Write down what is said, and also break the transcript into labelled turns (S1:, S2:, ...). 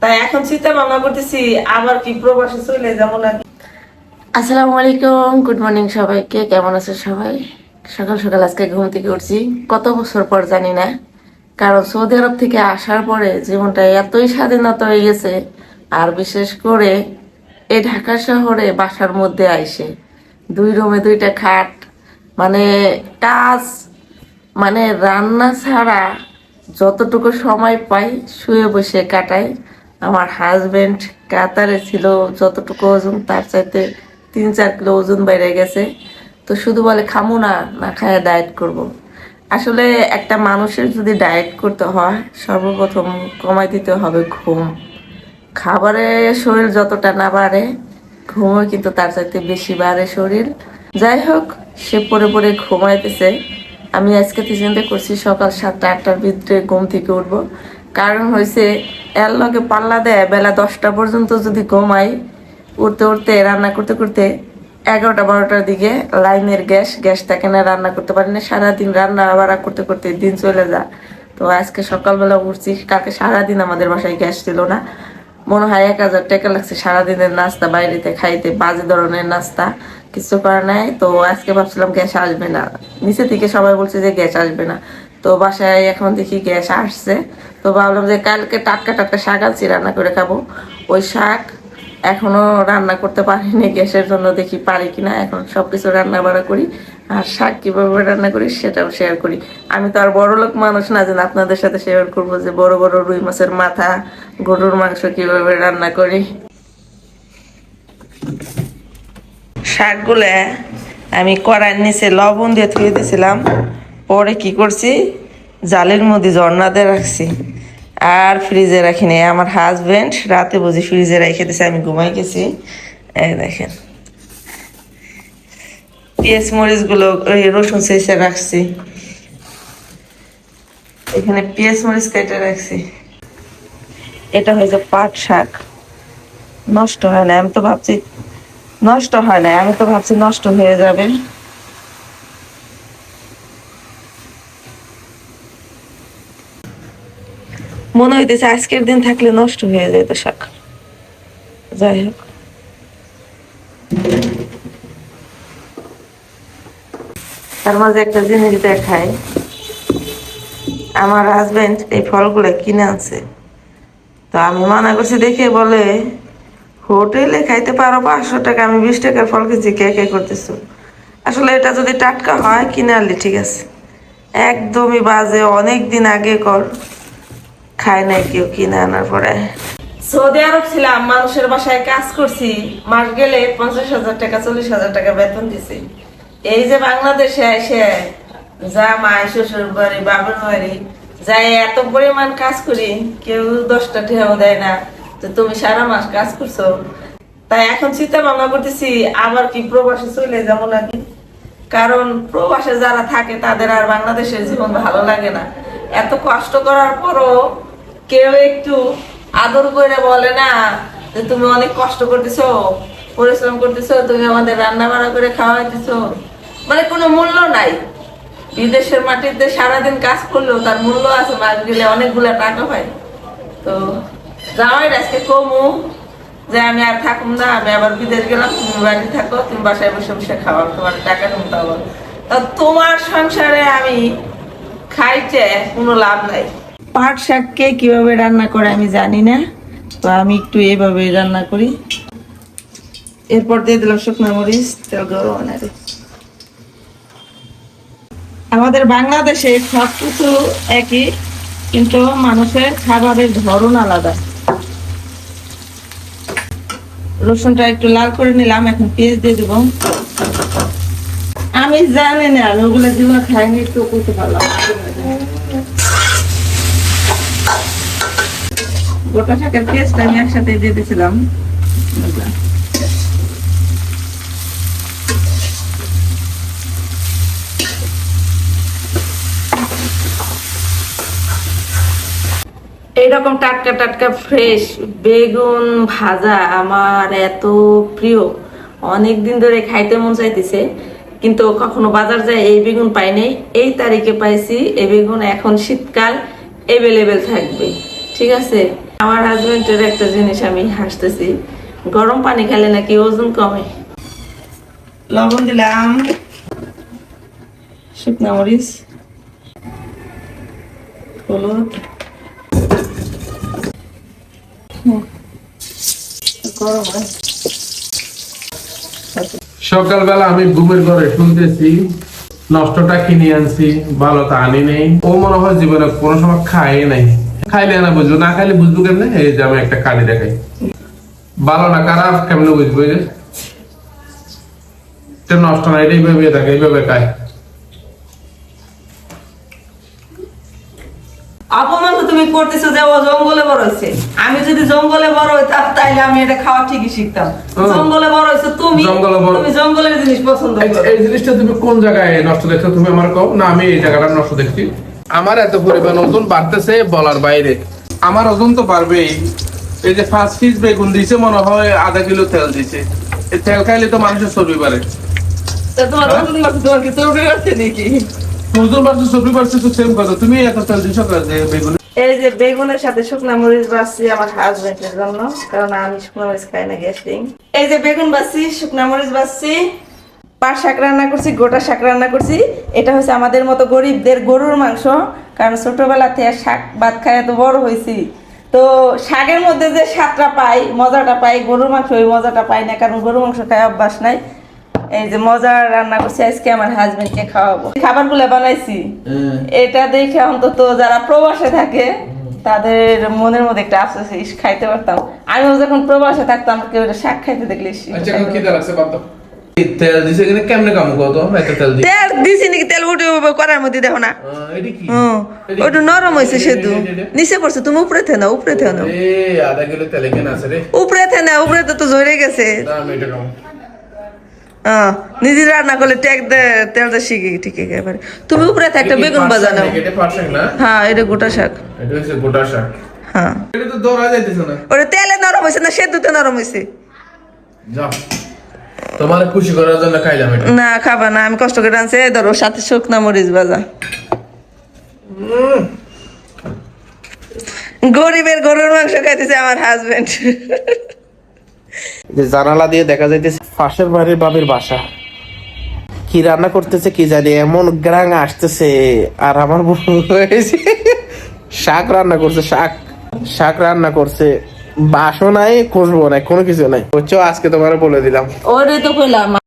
S1: তাই এখন চিন্তা ভাবনা করতেছি আবার কি প্রবাসে চলে যাব নাকি?
S2: আসসালামু আলাইকুম, গুড মর্নিং সবাইকে, কেমন আছে সবাই? সকাল সকাল আজকে ঘুম থেকে উঠছি। কত বছর পর জানি না, কারণ সৌদি আরব থেকে আসার পরে জীবনটা এতই স্বাধীনতা হয়ে গেছে, আর বিশেষ করে এই ঢাকা শহরে বাসার মধ্যে আইসে, দুই রুমে দুইটা খাট মানে কাজ মানে রান্না ছাড়া যতটুকু সময় পাই শুয়ে বসে কাটাই আমার হাজবেন্ড কাতারে ছিল, যতটুকু ওজন, তার চাইতে তিন চার কিলো ওজন বেড়ে গেছে। তো শুধু বলে খামু না না খায় ডায়েট করব। আসলে একটা মানুষের যদি ডায়েট করতে হয়, সর্বপ্রথম কমাই দিতে হবে ঘুম। খাবারে শরীর যতটা না বাড়ে, ঘুমও কিন্তু তার চাইতে বেশি বাড়ে শরীর। যাই হোক, সে পরে পরে ঘুমাইতেছে। আমি আজকে চিন্তা করছি, সকাল সাতটা আটটার ভিতরে ঘুম থেকে উঠবো। কারণ হয়েছে এর লগে পাল্লা দেয়, বেলা দশটা পর্যন্ত যদি ঘুমাই, উঠতে উঠতে, রান্না করতে করতে এগারোটা বারোটার দিকে লাইনের গ্যাস গ্যাস থাকে না রান্না করতে পারি না? সারাদিন রান্না বাড়া করতে করতে দিন চলে যায়। তো আজকে সকালবেলা উঠছি, কালকে সারাদিন আমাদের বাসায় গ্যাস ছিল না। মনে হয় এক হাজার টাকা লাগছে সারাদিনের নাস্তা, বাইরেতে খাইতে, বাজে ধরনের নাস্তা, কিছু করার নাই। তো আজকে ভাবছিলাম গ্যাস আসবে না। নিচে থেকে সবাই বলছে যে গ্যাস আসবে না। তো বাসায় এখন দেখি গ্যাস আসছে। তো ভাবলাম যে কালকে টাটকা টাটকা শাক আনছি, রান্না করে খাব। ওই শাক এখনও রান্না করতে পারিনি, গ্যাসের জন্য দেখি পারি কিনা। এখন সবকিছু রান্না বাড়া করি, আর শাক কীভাবে রান্না করি সেটাও শেয়ার করি। আমি তো আর বড় লোক মানুষ না যে আপনাদের সাথে শেয়ার করব যে বড় বড় রুই মাছের মাথা, গরুর মাংস কীভাবে রান্না করি। শাকগুলো আমি কড়াইয়ের নিচে লবণ দিয়ে ধুয়ে দিয়েছিলাম পরে কি করছি জালের মধ্যে ঝর্ণা দিয়ে রাখছি। আর ফ্রিজে রাখি রাখিনি আমার হাজবেন্ড রাতে বুঝি ফ্রিজে রেখে দিয়েছে আমি ঘুমাই গেছি। এই দেখেন। পেঁয়াজ মরিচগুলো ওই রসুন শেষে রাখছি। এখানে পেঁয়াজ মরিচ কেটে রাখছি। এটা হয়েছে পাট শাক। নষ্ট হয় না, আমি তো ভাবছি নষ্ট হয় না, আমি তো ভাবছি নষ্ট হয়ে যাবে। মনে হইতেছে আজকের দিন থাকলে নষ্ট হয়ে যেত শাক। যাই হোক। তার মাঝে একটা জিনিস দেখায় আমার হাজবেন্ড এই ফলগুলো কিনে আনছে। তো আমি মানা করছি দেখে বলে, হোটেলে খাইতে পারো পাঁচশো টাকা, আমি বিশ টাকার ফল কিনছি, কে কে করতেছো? আসলে এটা যদি টাটকা হয়, কিনে আনলে ঠিক আছে। একদমই বাজে, অনেক দিন আগে কর। খায় নাই, কেউ কিনে আনার পরে। সৌদি আরব ছিলাম মানুষের বাসায় কাজ করছি। মাস গেলে পঞ্চাশ হাজার টাকা, চল্লিশ হাজার টাকা বেতন দিছি। এই যে বাংলাদেশে এসে যা মায় শ্বশুর বাড়ি, বাবার বাড়ি, যাই এত পরিমাণ কাজ করি, কেউ দশটা ঠেয়াও দেয় না যে তুমি সারা মাস কাজ করছ। তাই এখন চিন্তা ভাবনা করতেছি, আবার কি প্রবাসে চলে যাব নাকি? কারণ প্রবাসে যারা থাকে, তাদের আর বাংলাদেশের জীবন ভালো লাগে না। এত কষ্ট করার পরও কেউ একটু আদর করে বলে না যে তুমি অনেক কষ্ট করতেছো, পরিশ্রম করতেছো, তুমি আমাদের রান্না বান্না করে খাওয়াইতেছো। মানে কোনো মূল্য নাই। বিদেশের মাটিতে সারাদিন কাজ করলেও তার মূল্য আছে, মাছ গেলে অনেকগুলা টাকা পাই তো যাওয়াই আজকে কমু, যে আমি আর থাকুম না, আমি আবার বিদেশ গেলাম, তুমি বাড়ি থাকো, তুমি বাসায় বসে বসে খাওয়া তোমার টাকা কমতে হবে তা তোমার সংসারে আমি খাইতে কোনো লাভ নাই। পাট শাককে কীভাবে রান্না করে আমি জানি না, তো আমি একটু এইভাবে রান্না করি। এরপর দিয়ে দিলাম শুকনো মরিচ, তেল গরম আমাদের বাংলাদেশে সব কিছু একই, কিন্তু মানুষের খাবারের ধরন আলাদা। রসুনটা একটু লাল করে নিলাম, এখন পেঁয়াজ দিয়ে দেবো। আমি জানি না, আমি ওগুলো যেগুলো খাইনি, একটু করতে পারলাম। গোটা শাকের পেঁয়াজটা আমি একসাথে দিয়ে দিয়েছিলাম। এইরকম টাটকা টাটকা ফ্রেশ বেগুন ভাজা আমার এত প্রিয়। অনেক দিন ধরে খাইতে মন চাইতেছে, কিন্তু কখনো বাজার যায় এই বেগুন পাই নাই। এই তারিখে পাইছি, এই বেগুন এখন শীতকাল এভেলেবেল থাকবে। ঠিক আছে? আমার হাজবেন্ডের একটা জিনিস আমি হাসতেছি। গরম পানি খেলে নাকি ওজন কমে। লবণ দিলাম। শুকনা মরিচ। হলুদ। গরম
S3: সকালবেলা আমি ঘুমের ঘরে শুনতেছি নষ্টটা কিনে আনছি ভালো তা আনি নেই। ও মনে হয় জীবনে কোনো সময় খায় নাই। খাইলে না বুঝব না খাইলে বুঝব কেমনে? এই যে আমি একটা কালি দেখাই। ভালো না খারাপ কেমনে বুঝব এই যে? নষ্ট না এটা এইভাবে থাকে এইভাবে খায়।
S2: অপমান তো তুমি করতেছো যে ও জঙ্গলে বড় হয়েছে। আমি যদি জঙ্গলে বড় হইতাম তাইলে আমি এটা খাওয়া ঠিকই শিখতাম। জঙ্গলে বড় হয়েছে তুমি তুমি জঙ্গলের জিনিস পছন্দ
S3: এই জিনিসটা তুমি কোন জায়গায় নষ্ট দেখছ তুমি আমার কও। না আমি এই জায়গাটা নষ্ট দেখছি। আমার এত পরিমাণ ওজন বাড়তেছে বলার বাইরে। আমার ওজন তো বাড়বেই। এই যে পাঁচ পিস বেগুন দিছে মনে হয় আধা কিলো তেল দিছে। এই তেল খাইলে তো মানুষের চর্বি বাড়ে।
S2: ওজন বাড়ছে, চর্বি বাড়ছে
S3: তো সেম কথা। তুমি এত তেল দিছো বেগুন?
S2: এই যে বেগুনের সাথে শুকনা মরিচ বাছছি আমার হাজবেন্ডের জন্য কারণ আমি শুকনা মরিচ খাই না গ্যাস্ট্রিং এই যে বেগুন বাছছি শুকনা মরিচ বাছছি পাট শাক রান্না করছি গোটা শাক রান্না করছি। এটা হচ্ছে আমাদের মতো গরিবদের গরুর মাংস কারণ ছোটবেলা থেকে শাক ভাত খাই এত বড় হয়েছি। তো শাকের মধ্যে যে স্বাদটা পাই মজাটা পাই গরুর মাংস ওই মজাটা পাই না কারণ গরুর মাংস খাই অভ্যাস নাই। এই যে মজা রান্না করছি আজকে আমার হাজবেন্ডকে খাওয়াবো। খাবারগুলো বানাইছি। এটা দেখে অন্তত যারা প্রবাসে থাকে তাদের মনের মধ্যে একটা আফসোস খাইতে পারতাম। আমিও যখন প্রবাসে থাকতাম কেউ শাক খাইতে দেখলে
S3: তেল দিছে কেমনে কাম একটা তেল দিছে
S2: তেল দিছি নাকি? তেল উঠে করার মধ্যে দেখো না।
S3: এটা কি?
S2: ওটা নরম
S3: এটা-
S2: সেদু। নিচে পড়ছে তুমি উপরে থে না উপরে থে না
S3: এ আধা কিলো তেল এখানে আছে রে?
S2: উপরে থে না উপরে তো তো ঝরে গেছে।
S3: এটা খাব
S2: হ্যাঁ নিজে রান্না করলে টেক দে তেলটা শিখে ঠিক একেবারে। তুমি উপরে থে একটা বেগুন বাজা নাও।
S3: এটা পাট না?
S2: হ্যাঁ এটা গোটা শাক।
S3: এটা গোটা শাক।
S2: হ্যাঁ।
S3: এটা তো দৌড়া যাইতেছে না।
S2: ওটা তেলে নরম হয়েছে না সেদ্ধতে নরম হয়েছে
S3: যাও। তোমার খুশি করার জন্য খাইলাম এটা।
S2: না খাবা না আমি কষ্ট করে আনছি। এই ধরো সাথে শুকনা মরিচ ভাজা। গরিবের গরুর মাংস খাইতেছে আমার হাজবেন্ড
S4: যে জানালা দিয়ে দেখা যাইতেছে পাশের বাড়ির বাবির বাসা। কি রান্না করতেছে কি জানি এমন গ্রাং আসতেছে। আর আমার বউ হয়েছে। শাক রান্না করছে শাক। শাক রান্না করছে। বাসও নাই খুশবো নাই, কোনো কিছু নাই। বুঝছ? আজকে তোমার বলে দিলাম।
S2: ওরে তো কইলাম